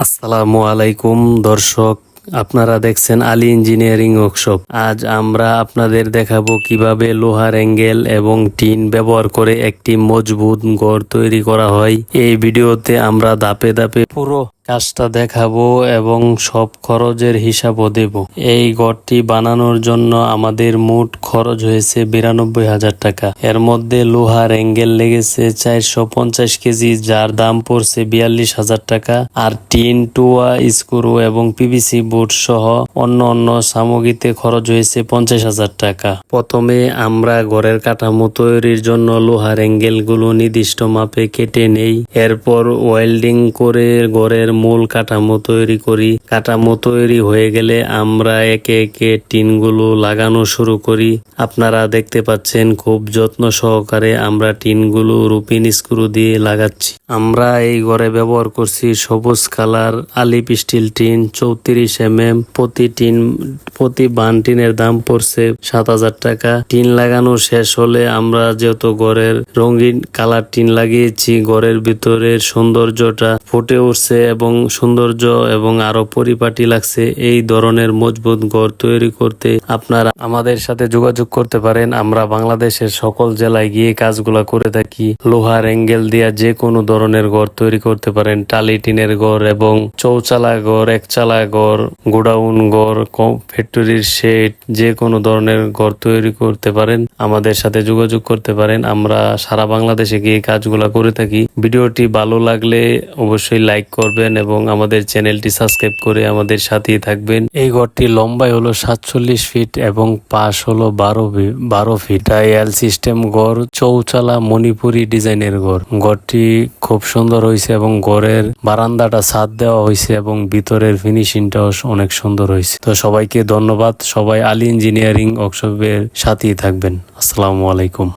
আসসালামু আলাইকুম, দর্শক। আপনারা দেখছেন আলী ইঞ্জিনিয়ারিং ওয়ার্কশপ। আজ আমরা আপনাদের দেখাবো কীভাবে লোহার অ্যাঙ্গেল এবং টিন ব্যবহার করে একটি মজবুত গড় তৈরি করা হয়। এই ভিডিওতে আমরা ধাপে ধাপে পুরো কাজটা দেখাবো এবং সব খরচের হিসাবও দেব। এই ঘরটি বানানোর জন্য আমাদের মোট খরচ হয়েছে বিরানব্বই হাজার টাকা। এর মধ্যে লোহার অ্যাঙ্গেল লেগেছে চারশো পঞ্চাশ কেজি, যার দাম পড়ছে বিয়াল্লিশ হাজার টাকা। আর টিন, টুয়া, স্ক্রু এবং পিভিসি বোর্ড সহ অন্য অন্য সামগ্রীতে খরচ হয়েছে পঞ্চাশ হাজার টাকা। প্রথমে আমরা ঘরের কাঠামো তৈরির জন্য লোহার অ্যাঙ্গেলগুলো নির্দিষ্ট মাপে কেটে নেই। এরপর ওয়েল্ডিং করে ঘরের মূল কাঠামো তৈরি করি। কাঠামো তৈরি হয়ে গেলে আমরা একে একে টিনগুলো লাগানো শুরু করি। আপনারা দেখতে পাচ্ছেন খুব যত্ন সহকারে আমরা টিনগুলো রুপিন স্ক্রু দিয়ে লাগাচ্ছি। আমরা এই ঘরে ব্যবহার করছি সবুজ কালার আলিপ স্টিল টিন, চৌত্রিশ এম এম প্রতি টিন, প্রতি বান টিনের দাম পড়ছে সাত হাজার টাকা। টিন লাগানো শেষ হলে আমরা যেহেতু ঘরের রঙিন কালার টিন লাগিয়েছি, ঘরের ভিতরের সৌন্দর্যটা ফুটে উঠছে এবং সৌন্দর্য এবং আরও পরিপাটি লাগছে। এই ধরনের মজবুত ঘর তৈরি করতে আপনারা আমাদের সাথে যোগাযোগ করতে পারেন। আমরা বাংলাদেশের সকল জেলায় গিয়ে কাজগুলা করে থাকি। লোহার অ্যাঙ্গেল দিয়া যে কোনো ধরনের ঘর তৈরি করতে পারেন। টালি টিনের ঘর এবং চৌচালা ঘর, একচালা ঘর, গোডাউন ঘর ফ্যাক্টরির শেড যে কোনো ধরনের ঘর তৈরি করতে পারেন। আমাদের সাথে যোগাযোগ করতে পারেন। আমরা সারা বাংলাদেশে গিয়ে কাজগুলা করে থাকি। ভিডিওটি ভালো লাগলে অবশ্যই লাইক করবেন এবং আমাদের চ্যানেলটি সাবস্ক্রাইব করে আমাদের সাথেই থাকবেন। এই ঘরটি লম্বাই হলো সাতচল্লিশ ফিট এবং পাশ হলো বারো বারো ফিট। এল সিস্টেম ঘর, চৌচালা মণিপুরি ডিজাইনের ঘর। ঘরটি খুব সুন্দর হয়েছে এবং ঘরের বারান্দাটা ছাদ দেওয়া হয়েছে এবং ভিতরের ফিনিশিংটাও অনেক সুন্দর হয়েছে। তো সবাইকে ধন্যবাদ। সবাই আলী ইঞ্জিনিয়ারিং ওয়ার্কশপের সাথেই থাকবেন। আসসালামু আলাইকুম।